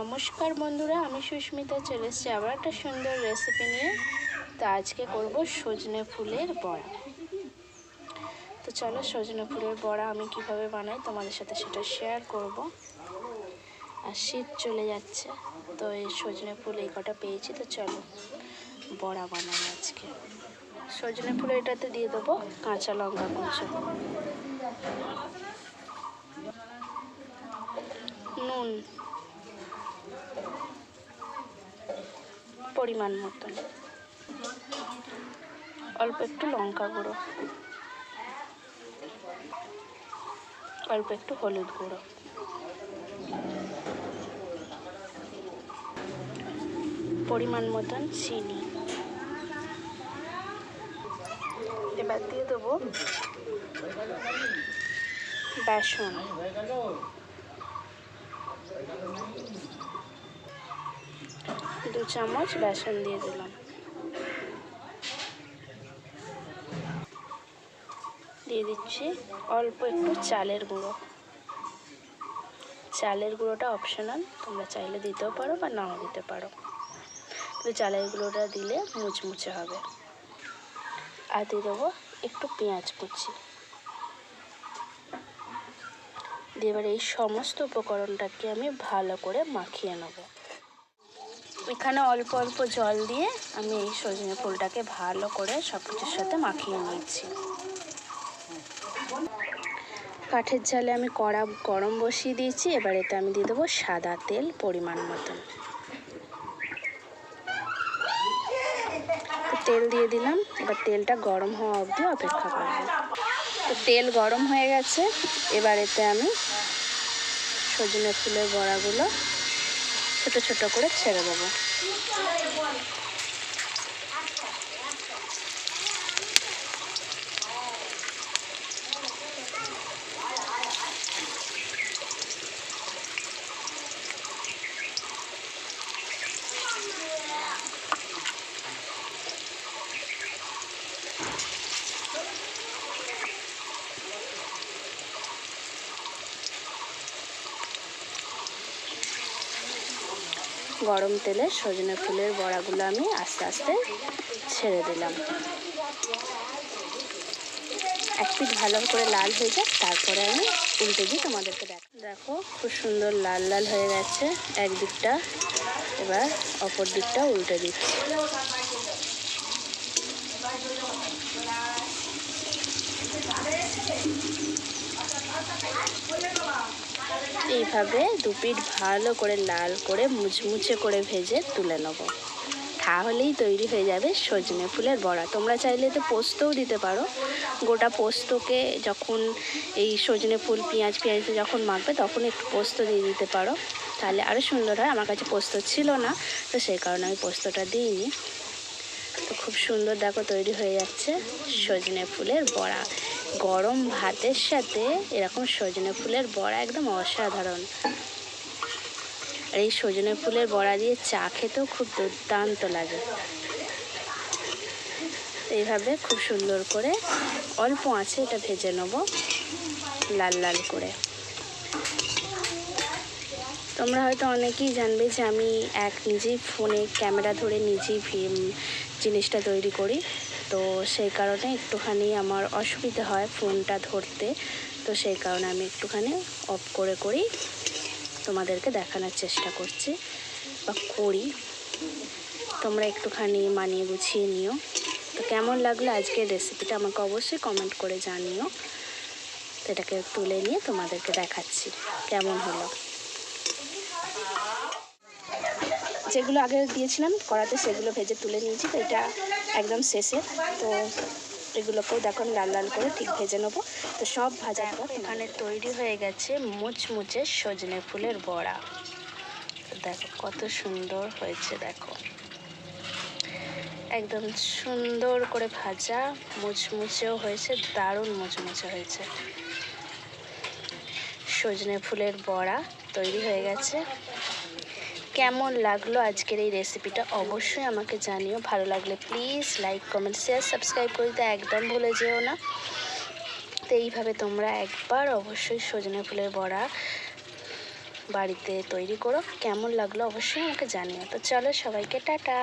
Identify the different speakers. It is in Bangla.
Speaker 1: নমস্কার বন্ধুরা, আমি সুস্মিতা চলে এসেছি আবার একটা সুন্দর রেসিপি নিয়ে। তো আজকে করব সজনে ফুলের বড়া। তো চলো সজনে ফুলের বড়া আমি কীভাবে বানাই তোমাদের সাথে সেটা শেয়ার করব। আর শীত চলে যাচ্ছে, তো এই সজনে ফুল এই কটা পেয়েছি, তো চলো বড়া বানাই আজকে। সজনে ফুল এটাতে দিয়ে দেবো কাঁচা লঙ্কা কুচো। নুন। পরিমাণ মতন। অল্প একটু লঙ্কা গুঁড়ো। অল্প একটু হলুদ গুঁড়ো। পরিমাণ মতন চিনি। এবার দিয়ে দেবো বেসন। দু চামচ বেসন দিয়ে দিলাম। দিয়ে দিচ্ছি অল্প একটু চালের গুঁড়ো। চালের গুঁড়োটা অপশনাল তোমরা চাইলে দিতেও পারো বা নাও দিতে পারো। কিন্তু চালের গুঁড়োটা দিলে মুচমুচে হবে। আর দিয়ে দেবো একটু পেঁয়াজ কুচি। দিয়ে এবার এই সমস্ত উপকরণটাকে আমি ভালো করে মাখিয়ে নেব। এখানে অল্প অল্প জল দিয়ে আমি এই সজনে ফুলটাকে ভালো করে সব কিছুর সাথে মাখিয়ে নিচ্ছি। কাঠের জালে আমি কড়া গরম বসিয়ে দিয়েছি, এবার এতে আমি দিয়ে দেবো সাদা তেল পরিমাণ মতন। তেল দিয়ে দিলাম, এবার তেলটা গরম হওয়া অবধি অপেক্ষা করব। তো তেল গরম হয়ে গেছে, এবার এতে আমি সজনে ফুলের বড়াগুলো ছোট ছোট করে ছেড়ে দেবো। গরম তেলে সজনে ফুলের বড়াগুলো আমি আস্তে আস্তে ছেড়ে দিলাম। এক পিঠ ভালো করে লাল হয়ে যায় তারপরে আমি উল্টে দিই তোমাদেরকে দেখ, দেখো খুব সুন্দর লাল লাল হয়ে গেছে একদিকটা। এবার অপর দিকটা উল্টে দিচ্ছি। এইভাবে দু পিঠ ভালো করে লাল করে মুচমুচে করে ভেজে তুলে নেব। তাহলেই তৈরি হয়ে যাবে সজনে ফুলের বড়া। তোমরা চাইলে তো পোস্তও দিতে পারো। গোটা পোস্তকে যখন এই সজনে ফুল, পেঁয়াজ পেঁয়াজ যখন মাখবে, তখন একটু পোস্ত দিয়ে দিতে পারো। তাহলে আরও সুন্দর হয়। আমার কাছে পোস্ত ছিল না, তো সেই কারণে আমি পোস্তটা দিইনি। তো খুব সুন্দর দেখো তৈরি হয়ে যাচ্ছে সজনে ফুলের বড়া। গরম ভাতের সাথে এরকম সজনে ফুলের বড়া একদম অসাধারণ। আর এই সজনে ফুলের বড়া দিয়ে চা খেতেও খুব দুর্দান্ত লাগে। এইভাবে খুব সুন্দর করে অল্প আছে এটা ভেজে নেব লাল লাল করে। তোমরা হয়তো অনেকেই জানবে যে আমি এক নিজেই ফোনে ক্যামেরা ধরে নিজেই জিনিসটা তৈরি করি। তো সেই কারণে একটুখানি আমার অসুবিধা হয় ফোনটা ধরতে। তো সেই কারণে আমি একটুখানি অফ করে করি। তোমাদেরকে দেখানোর চেষ্টা করছি বা করি। তোমরা একটুখানি মানিয়ে গুছিয়ে নিও। তো কেমন লাগল আজকের রেসিপিটা আমাকে অবশ্যই কমেন্ট করে জানিও। এটাকে তুলে নিয়ে তোমাদেরকে দেখাচ্ছি। কেমন হলো? যেগুলো আগে দিয়েছিলাম, কড়াতে সেগুলো ভেজে তুলে নিয়েছি, তো এটা একদম শেষে। তো এগুলোকেও দেখো লাল লাল করে ঠিক ভেজে নেব। তো সব ভাজা পর এখানে তৈরি হয়ে গেছে মুচমুচে সজনে ফুলের বড়া। দেখো, কত সুন্দর হয়েছে, দেখো। একদম সুন্দর করে ভাজা, মুচমুচেও হয়েছে, দারুণ মুচমুচে হয়েছে। সজনে ফুলের বড়া তৈরি হয়ে গেছে। কেমন লাগল আজকের এই রেসিপিটা অবশ্যই আমাকে জানিও। ভালো লাগলে please like comment share subscribe করতে একদম ভুলে যেও না। তো এইভাবে তোমরা একবার অবশ্যই সজনে ফুলের বড়া বাড়িতে তৈরি করো। কেমন লাগল অবশ্যই আমাকে জানিও। তো চলো সবাইকে টাটা।